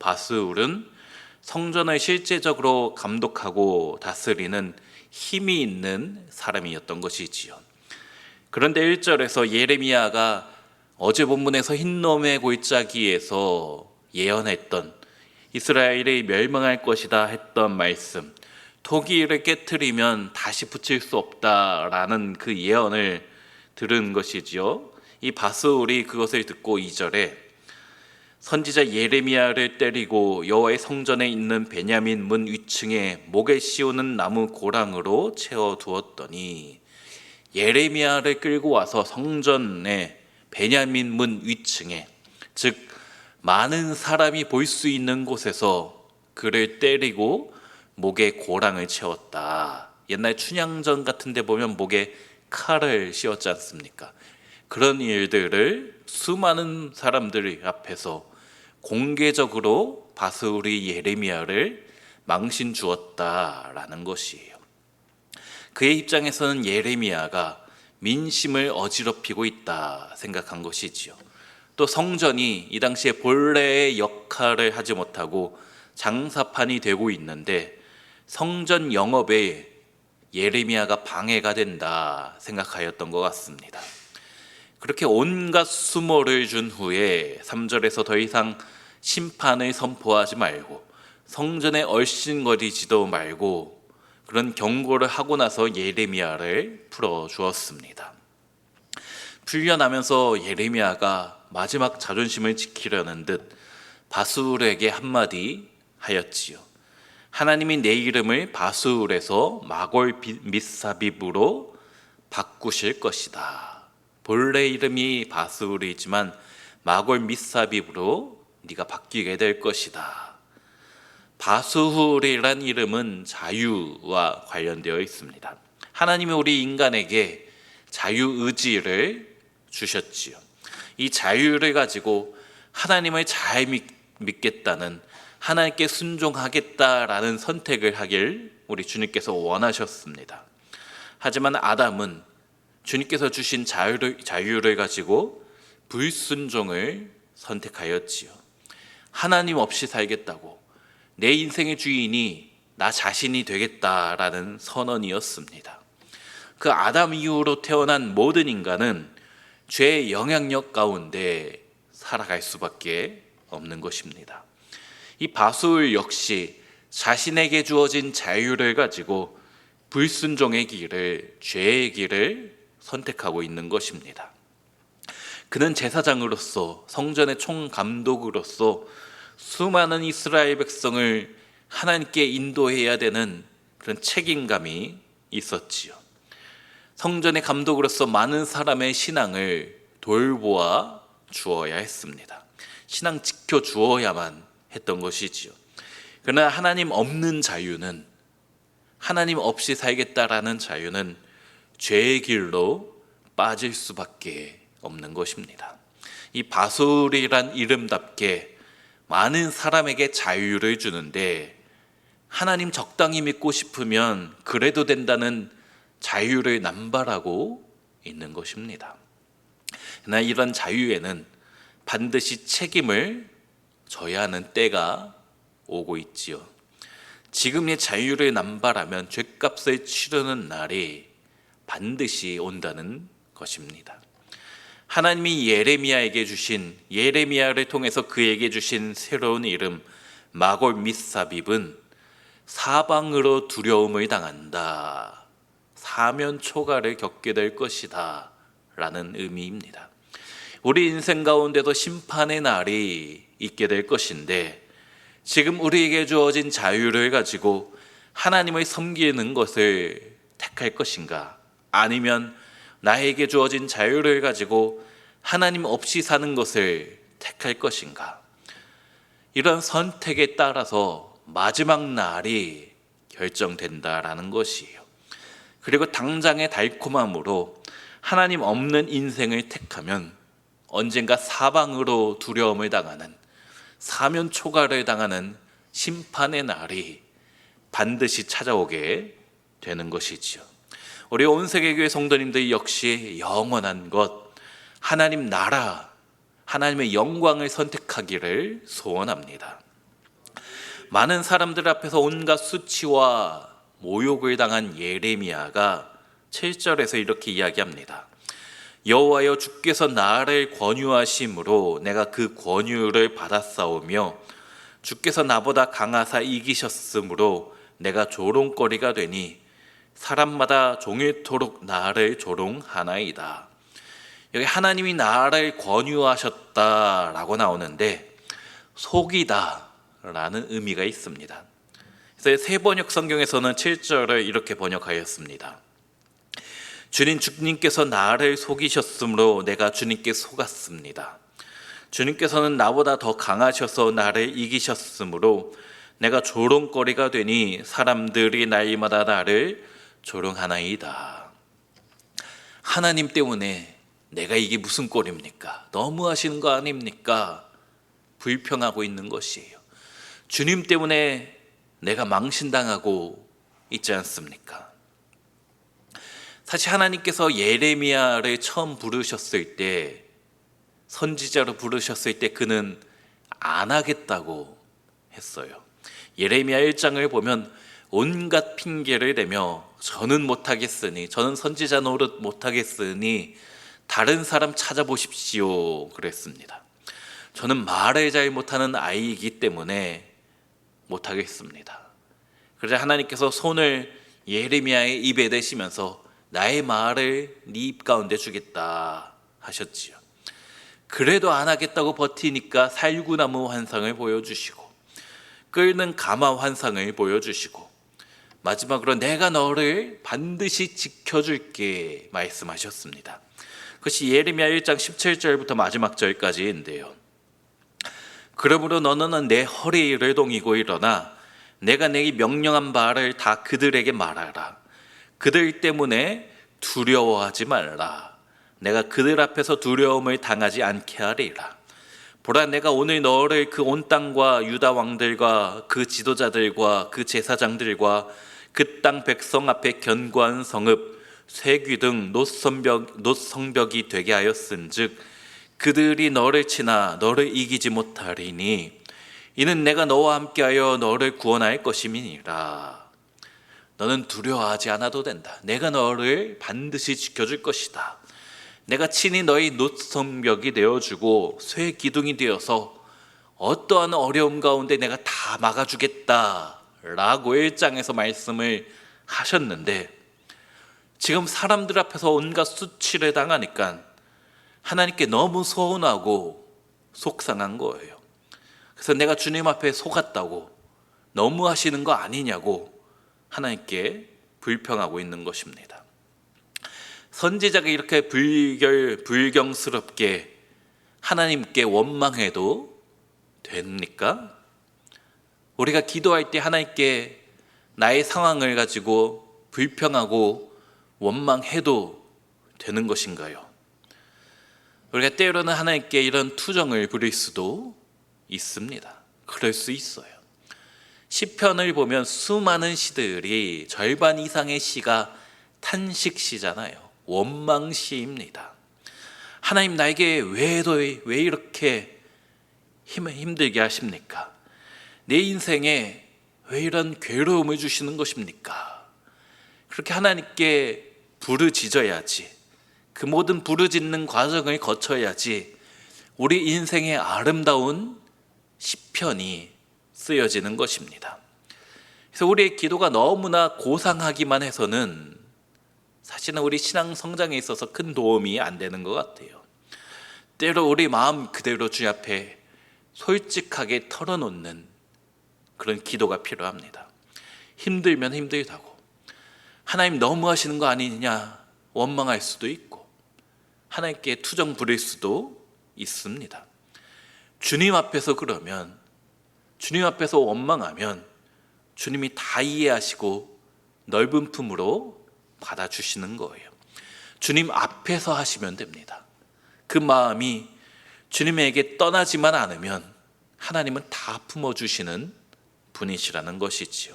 바스울은 성전을 실제적으로 감독하고 다스리는 힘이 있는 사람이었던 것이지요. 그런데 1절에서 예레미야가 어제 본문에서 흰놈의 골짜기에서 예언했던 이스라엘이 멸망할 것이다 했던 말씀 토기를 깨뜨리면 다시 붙일 수 없다라는 그 예언을 들은 것이지요. 이 바스울이 그것을 듣고 2절에 선지자 예레미야를 때리고 여호와의 성전에 있는 베냐민 문 위층에 목에 씌우는 나무 고랑으로 채워 두었더니 예레미야를 끌고 와서 성전에 베냐민 문 위층에 즉 많은 사람이 볼 수 있는 곳에서 그를 때리고 목에 고랑을 채웠다. 옛날 춘향전 같은 데 보면 목에 칼을 씌웠지 않습니까? 그런 일들을 수많은 사람들 앞에서 공개적으로 바스울이 예레미야를 망신 주었다라는 것이에요. 그의 입장에서는 예레미야가 민심을 어지럽히고 있다 생각한 것이지요. 또 성전이 이 당시에 본래의 역할을 하지 못하고 장사판이 되고 있는데 성전 영업에 예레미야가 방해가 된다 생각하였던 것 같습니다. 그렇게 온갖 수모를 준 후에 3절에서 더 이상 심판을 선포하지 말고 성전에 얼씬거리지도 말고 그런 경고를 하고 나서 예레미야를 풀어 주었습니다. 풀려나면서 예레미야가 마지막 자존심을 지키려는 듯 바술에게 한마디 하였지요. 하나님이 내 이름을 바술에서 마골 미사빕으로 바꾸실 것이다. 본래 이름이 바술이지만 마골 미사빕으로 네가 바뀌게 될 것이다. 바수훌이란 이름은 자유와 관련되어 있습니다. 하나님이 우리 인간에게 자유 의지를 주셨지요. 이 자유를 가지고 하나님을 잘 믿, 믿겠다는 하나님께 순종하겠다라는 선택을 하길 우리 주님께서 원하셨습니다. 하지만 아담은 주님께서 주신 자유를, 자유를 가지고 불순종을 선택하였지요. 하나님 없이 살겠다고 내 인생의 주인이 나 자신이 되겠다라는 선언이었습니다. 그 아담 이후로 태어난 모든 인간은 죄의 영향력 가운데 살아갈 수밖에 없는 것입니다. 이 바술 역시 자신에게 주어진 자유를 가지고 불순종의 길을 죄의 길을 선택하고 있는 것입니다. 그는 제사장으로서 성전의 총감독으로서 수많은 이스라엘 백성을 하나님께 인도해야 되는 그런 책임감이 있었지요. 성전의 감독으로서 많은 사람의 신앙을 돌보아 주어야 했습니다. 신앙 지켜 주어야만 했던 것이지요. 그러나 하나님 없는 자유는 하나님 없이 살겠다라는 자유는 죄의 길로 빠질 수밖에 없는 것입니다. 이 바솔이란 이름답게 많은 사람에게 자유를 주는데 하나님 적당히 믿고 싶으면 그래도 된다는 자유를 남발하고 있는 것입니다. 그러나 이런 자유에는 반드시 책임을 져야 하는 때가 오고 있지요. 지금의 자유를 남발하면 죗값을 치르는 날이 반드시 온다는 것입니다. 하나님이 예레미야에게 주신 예레미야를 통해서 그에게 주신 새로운 이름 마골 미사빕은 사방으로 두려움을 당한다. 사면 초가를 겪게 될 것이다. 라는 의미입니다. 우리 인생 가운데도 심판의 날이 있게 될 것인데 지금 우리에게 주어진 자유를 가지고 하나님을 섬기는 것을 택할 것인가? 아니면 나에게 주어진 자유를 가지고 하나님 없이 사는 것을 택할 것인가? 이런 선택에 따라서 마지막 날이 결정된다라는 것이에요. 그리고 당장의 달콤함으로 하나님 없는 인생을 택하면 언젠가 사방으로 두려움을 당하는 사면 초가를 당하는 심판의 날이 반드시 찾아오게 되는 것이지요. 우리 온 세계 교회 성도님들 역시 영원한 것 하나님 나라 하나님의 영광을 선택하기를 소원합니다. 많은 사람들 앞에서 온갖 수치와 모욕을 당한 예레미야가 7절에서 이렇게 이야기합니다. 여호와여 주께서 나를 권유하심으로 내가 그 권유를 받았사오며 주께서 나보다 강하사 이기셨으므로 내가 조롱거리가 되니 사람마다 종일토록 나를 조롱하나이다. 여기 하나님이 나를 권유하셨다라고 나오는데 속이다라는 의미가 있습니다. 그래서 세 번역 성경에서는 7절을 이렇게 번역하였습니다. 주님 주님께서 나를 속이셨으므로 내가 주님께 속았습니다. 주님께서는 나보다 더 강하셔서 나를 이기셨으므로 내가 조롱거리가 되니 사람들이 날마다 나를 조롱하나이다. 하나님 때문에 내가 이게 무슨 꼴입니까? 너무 하시는 거 아닙니까? 불평하고 있는 것이에요. 주님 때문에 내가 망신당하고 있지 않습니까? 사실 하나님께서 예레미야를 처음 부르셨을 때 선지자로 부르셨을 때 그는 안 하겠다고 했어요. 예레미야 1장을 보면 온갖 핑계를 대며 저는 못하겠으니 저는 선지자 노릇 못하겠으니 다른 사람 찾아보십시오 그랬습니다. 저는 말을 잘 못하는 아이이기 때문에 못하겠습니다. 그러자 하나님께서 손을 예레미야의 입에 대시면서 나의 말을 네 입 가운데 주겠다 하셨지요. 그래도 안 하겠다고 버티니까 살구나무 환상을 보여주시고 끓는 가마 환상을 보여주시고 마지막으로 내가 너를 반드시 지켜줄게 말씀하셨습니다. 그것이 예레미야 1장 17절부터 마지막 절까지인데요. 그러므로 너는 내 허리를 동이고 일어나 내가 내게 명령한 바를 다 그들에게 말하라. 그들 때문에 두려워하지 말라. 내가 그들 앞에서 두려움을 당하지 않게 하리라. 보라 내가 오늘 너를 그 온 땅과 유다 왕들과 그 지도자들과 그 제사장들과 그 땅 백성 앞에 견고한 성읍 쇠귀 등 노성벽 노성벽이 되게 하였은즉 그들이 너를 치나 너를 이기지 못하리니 이는 내가 너와 함께하여 너를 구원할 것임이니라. 너는 두려워하지 않아도 된다. 내가 너를 반드시 지켜줄 것이다. 내가 친히 너희 노성벽이 되어주고 쇠 기둥이 되어서 어떠한 어려움 가운데 내가 다 막아주겠다 라고 일장에서 말씀을 하셨는데 지금 사람들 앞에서 온갖 수치를 당하니까 하나님께 너무 서운하고 속상한 거예요. 그래서 내가 주님 앞에 속았다고 너무 하시는 거 아니냐고 하나님께 불평하고 있는 것입니다. 선지자가 이렇게 불결 불경스럽게 하나님께 원망해도 됩니까? 우리가 기도할 때 하나님께 나의 상황을 가지고 불평하고 원망해도 되는 것인가요? 우리가 때로는 하나님께 이런 투정을 부릴 수도 있습니다. 그럴 수 있어요. 시편을 보면 수많은 시들이 절반 이상의 시가 탄식시잖아요. 원망시입니다. 하나님 나에게 왜, 왜 이렇게 힘, 힘들게 하십니까? 내 인생에 왜 이런 괴로움을 주시는 것입니까? 그렇게 하나님께 부르짖어야지. 그 모든 부르짖는 과정을 거쳐야지 우리 인생의 아름다운 시편이 쓰여지는 것입니다. 그래서 우리의 기도가 너무나 고상하기만 해서는 사실은 우리 신앙 성장에 있어서 큰 도움이 안 되는 것 같아요. 때로 우리 마음 그대로 주 앞에 솔직하게 털어놓는 그런 기도가 필요합니다. 힘들면 힘들다고. 하나님 너무 하시는 거 아니냐 원망할 수도 있고 하나님께 투정 부릴 수도 있습니다. 주님 앞에서 그러면 주님 앞에서 원망하면 주님이 다 이해하시고 넓은 품으로 받아주시는 거예요. 주님 앞에서 하시면 됩니다. 그 마음이 주님에게 떠나지만 않으면 하나님은 다 품어주시는 분이시라는 것이지요.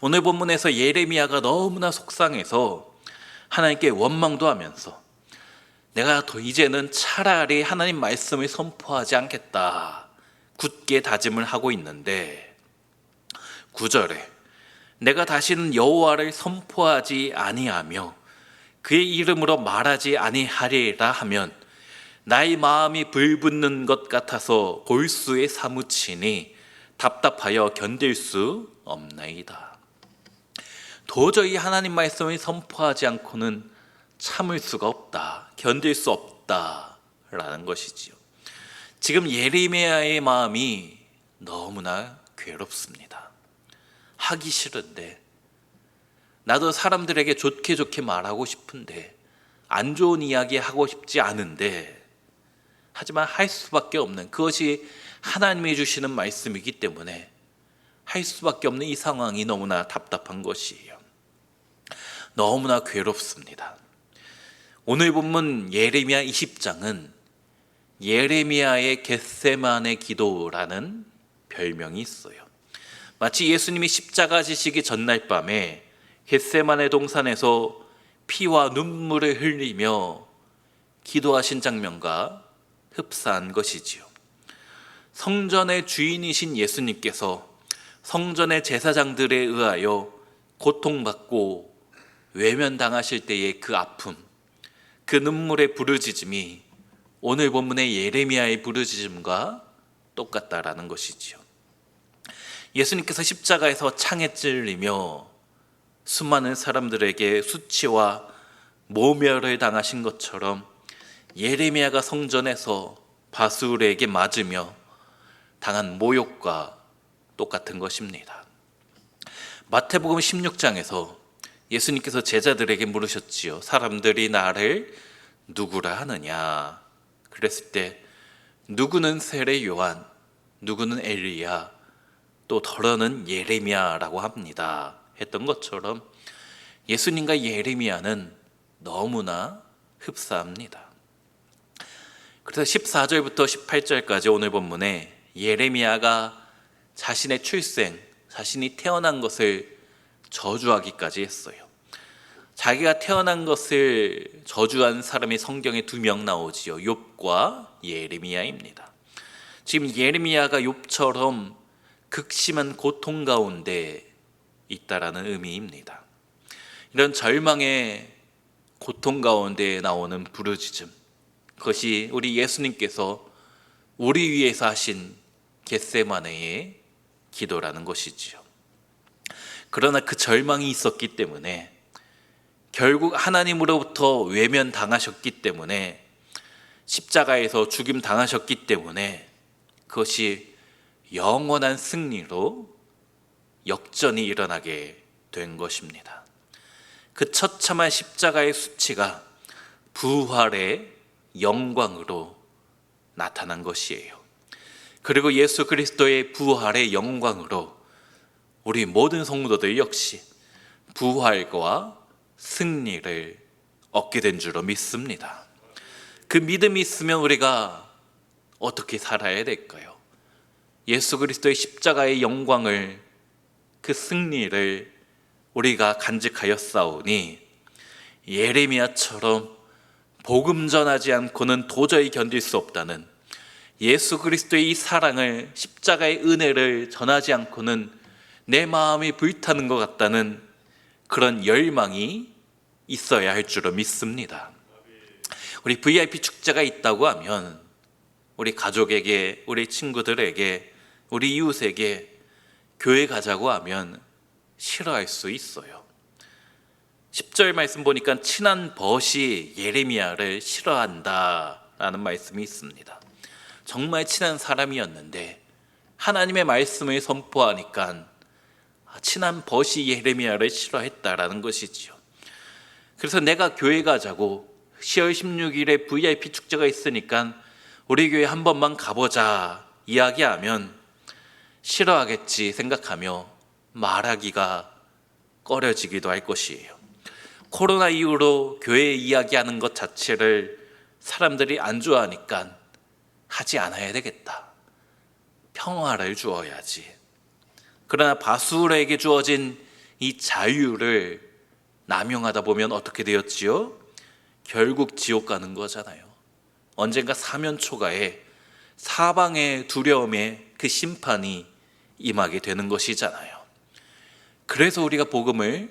오늘 본문에서 예레미야가 너무나 속상해서 하나님께 원망도 하면서 내가 더 이제는 차라리 하나님 말씀을 선포하지 않겠다. 굳게 다짐을 하고 있는데 9절에 내가 다시는 여호와를 선포하지 아니하며 그의 이름으로 말하지 아니하리라 하면 나의 마음이 불붙는 것 같아서 골수에 사무치니 답답하여 견딜 수 없나이다. 도저히 하나님 말씀을 선포하지 않고는 참을 수가 없다. 견딜 수 없다라는 것이지요. 지금 예레미야의 마음이 너무나 괴롭습니다. 하기 싫은데 나도 사람들에게 좋게 좋게 말하고 싶은데 안 좋은 이야기 하고 싶지 않은데 하지만 할 수밖에 없는 그것이 하나님이 주시는 말씀이기 때문에 할 수밖에 없는 이 상황이 너무나 답답한 것이에요. 너무나 괴롭습니다. 오늘 본문 예레미야 20장은 예레미야의 겟세만의 기도라는 별명이 있어요. 마치 예수님이 십자가 지시기 전날 밤에 겟세만의 동산에서 피와 눈물을 흘리며 기도하신 장면과 흡사한 것이지요. 성전의 주인이신 예수님께서 성전의 제사장들에 의하여 고통받고 외면당하실 때의 그 아픔, 그 눈물의 부르짖음이 오늘 본문의 예레미야의 부르짖음과 똑같다라는 것이지요. 예수님께서 십자가에서 창에 찔리며 수많은 사람들에게 수치와 모멸을 당하신 것처럼 예레미야가 성전에서 바술에게 맞으며 당한 모욕과 똑같은 것입니다. 마태복음 16장에서 예수님께서 제자들에게 물으셨지요. 사람들이 나를 누구라 하느냐? 그랬을 때 누구는 세례 요한, 누구는 엘리야, 또 더러는 예레미야라고 합니다. 했던 것처럼 예수님과 예레미야는 너무나 흡사합니다. 그래서 14절부터 18절까지 오늘 본문에 예레미야가 자신의 출생, 자신이 태어난 것을 저주하기까지 했어요. 자기가 태어난 것을 저주한 사람이 성경에 두 명 나오지요. 욥과 예레미야입니다. 지금 예레미야가 욥처럼 극심한 고통 가운데 있다라는 의미입니다. 이런 절망의 고통 가운데 나오는 부르짖음. 그것이 우리 예수님께서 우리 위해서 하신 겟세마네의 기도라는 것이지요. 그러나 그 절망이 있었기 때문에 결국 하나님으로부터 외면 당하셨기 때문에 십자가에서 죽임 당하셨기 때문에 그것이 영원한 승리로 역전이 일어나게 된 것입니다. 그 처참한 십자가의 수치가 부활의 영광으로 나타난 것이에요. 그리고 예수 그리스도의 부활의 영광으로 우리 모든 성도들 역시 부활과 승리를 얻게 된 줄로 믿습니다. 그 믿음이 있으면 우리가 어떻게 살아야 될까요? 예수 그리스도의 십자가의 영광을 그 승리를 우리가 간직하여 싸우니 예레미야처럼 복음 전하지 않고는 도저히 견딜 수 없다는 예수 그리스도의 이 사랑을 십자가의 은혜를 전하지 않고는 내 마음이 불타는 것 같다는 그런 열망이 있어야 할 줄로 믿습니다. 우리 VIP 축제가 있다고 하면 우리 가족에게, 우리 친구들에게, 우리 이웃에게 교회 가자고 하면 싫어할 수 있어요. 10절 말씀 보니까 친한 벗이 예레미야를 싫어한다라는 말씀이 있습니다. 정말 친한 사람이었는데 하나님의 말씀을 선포하니까 친한 벗이 예레미야를 싫어했다라는 것이지요. 그래서 내가 교회 가자고 10월 16일에 VIP 축제가 있으니까 우리 교회 한 번만 가보자 이야기하면 싫어하겠지 생각하며 말하기가 꺼려지기도 할 것이에요. 코로나 이후로 교회 이야기하는 것 자체를 사람들이 안 좋아하니까 하지 않아야 되겠다. 평화를 주어야지. 그러나 바술에게 주어진 이 자유를 남용하다 보면 어떻게 되었지요? 결국 지옥 가는 거잖아요. 언젠가 사면 초가에 사방의 두려움에 그 심판이 임하게 되는 것이잖아요. 그래서 우리가 복음을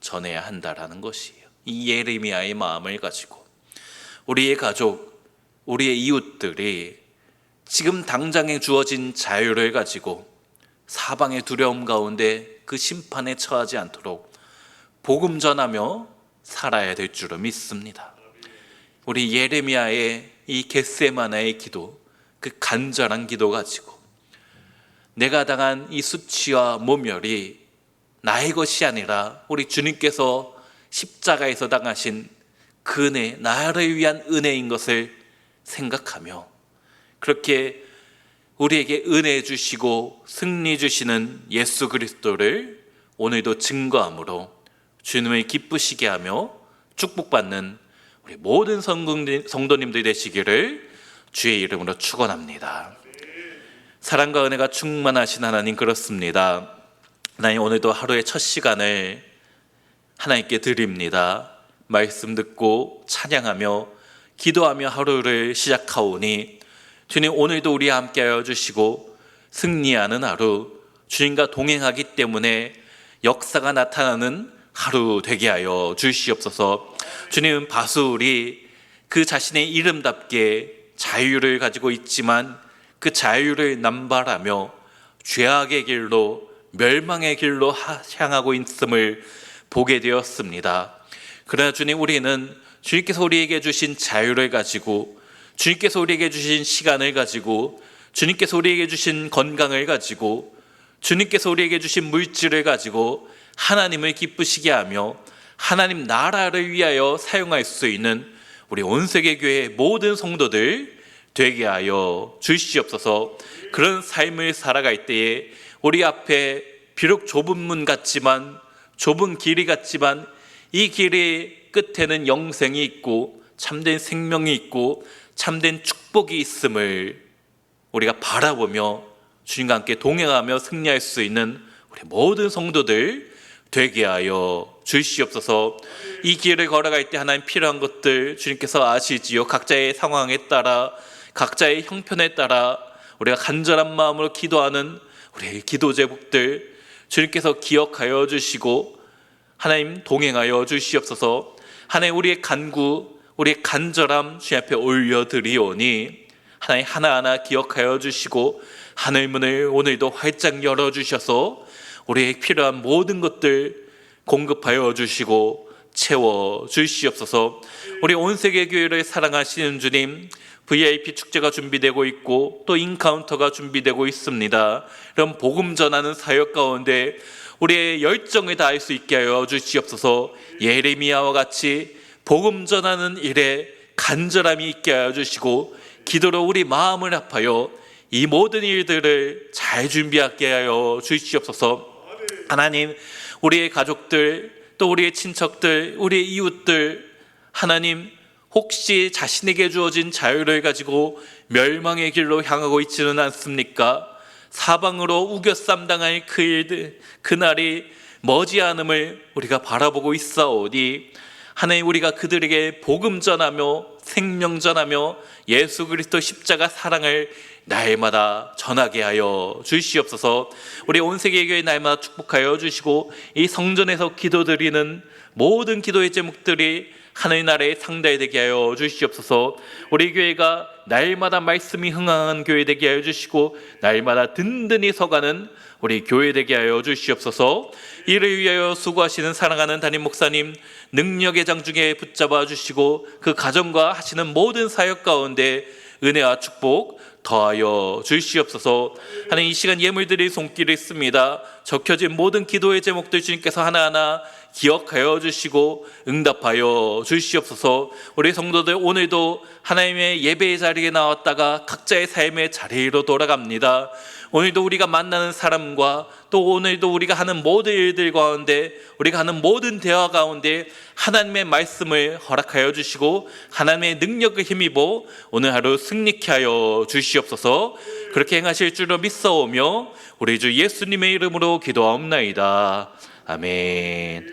전해야 한다라는 것이에요. 이 예레미야의 마음을 가지고 우리의 가족, 우리의 이웃들이 지금 당장에 주어진 자유를 가지고 사방의 두려움 가운데 그 심판에 처하지 않도록 복음 전하며 살아야 될 줄을 믿습니다. 우리 예레미야의 이 겟세마나의 기도, 그 간절한 기도 가지고 내가 당한 이 수치와 모멸이 나의 것이 아니라 우리 주님께서 십자가에서 당하신 그 은혜, 나를 위한 은혜인 것을 생각하며 그렇게 우리에게 은혜 주시고 승리 주시는 예수 그리스도를 오늘도 증거함으로 주님을 기쁘시게 하며 축복받는 우리 모든 성도님- 성도님들이 되시기를 주의 이름으로 축원합니다. 사랑과 은혜가 충만하신 하나님 그렇습니다. 하나님 오늘도 하루의 첫 시간을 하나님께 드립니다. 말씀 듣고 찬양하며 기도하며 하루를 시작하오니 주님 오늘도 우리 함께하여 주시고 승리하는 하루 주님과 동행하기 때문에 역사가 나타나는 하루 되게 하여 주시옵소서. 주님 바술이 그 자신의 이름답게 자유를 가지고 있지만 그 자유를 남발하며 죄악의 길로 멸망의 길로 하- 향하고 있음을 보게 되었습니다. 그러나 주님 우리는 주님께서 우리에게 주신 자유를 가지고 주님께서 우리에게 주신 시간을 가지고 주님께서 우리에게 주신 건강을 가지고 주님께서 우리에게 주신 물질을 가지고 하나님을 기쁘시게 하며 하나님 나라를 위하여 사용할 수 있는 우리 온 세계 교회 모든 성도들 되게 하여 주시옵소서. 그런 삶을 살아갈 때에 우리 앞에 비록 좁은 문 같지만 좁은 길이 같지만 이 길의 끝에는 영생이 있고 참된 생명이 있고 참된 축복이 있음을 우리가 바라보며 주님과 함께 동행하며 승리할 수 있는 우리 모든 성도들 되게 하여 주시옵소서. 이 길을 걸어갈 때 하나님 필요한 것들 주님께서 아시지요. 각자의 상황에 따라 각자의 형편에 따라 우리가 간절한 마음으로 기도하는 우리의 기도 제목들 주님께서 기억하여 주시고 하나님 동행하여 주시옵소서. 하나님 우리의 간구, 우리의 간절함 주님 앞에 올려드리오니 하나님 하나하나 기억하여 주시고 하늘 문을 오늘도 활짝 열어 주셔서 우리의 필요한 모든 것들 공급하여 주시고 채워 주시옵소서. 우리 온 세계 교회를 사랑하시는 주님, VIP 축제가 준비되고 있고 또 인카운터가 준비되고 있습니다. 그럼 복음 전하는 사역 가운데 우리의 열정을 다할 수 있게 하여 주시옵소서. 예레미야와 같이 복음 전하는 일에 간절함이 있게 하여 주시고 기도로 우리 마음을 합하여 이 모든 일들을 잘 준비하게 하여 주시옵소서. 하나님, 우리의 가족들, 또 우리의 친척들, 우리의 이웃들, 하나님, 혹시 자신에게 주어진 자유를 가지고 멸망의 길로 향하고 있지는 않습니까? 사방으로 우겨쌈 당할 그 일들, 그날이 머지않음을 우리가 바라보고 있사오니 하나님 우리가 그들에게 복음 전하며 생명 전하며 예수 그리스도 십자가 사랑을 날마다 전하게 하여 주시옵소서. 우리 온 세계 교회 날마다 축복하여 주시고 이 성전에서 기도드리는 모든 기도의 제목들이 하늘 나라의 상달이 되게 하여 주시옵소서. 우리 교회가 날마다 말씀이 흥황한 교회 되게 하여 주시고 날마다 든든히 서가는 우리 교회 되게 하여 주시옵소서. 이를 위하여 수고하시는 사랑하는 담임 목사님 능력의 장중에 붙잡아 주시고 그 가정과 하시는 모든 사역 가운데 은혜와 축복 더하여 주시옵소서. 하나님 이 시간 예물들이 손길을 씁니다. 적혀진 모든 기도의 제목들 주님께서 하나하나 기억하여 주시고 응답하여 주시옵소서. 우리 성도들 오늘도 하나님의 예배의 자리에 나왔다가 각자의 삶의 자리로 돌아갑니다. 오늘도 우리가 만나는 사람과 또 오늘도 우리가 하는 모든 일들 가운데 우리가 하는 모든 대화 가운데 하나님의 말씀을 허락하여 주시고 하나님의 능력을 힘입어 오늘 하루 승리케 하여 주시옵소서 그렇게 행하실 줄로 믿사오며 우리 주 예수님의 이름으로 기도하옵나이다 아멘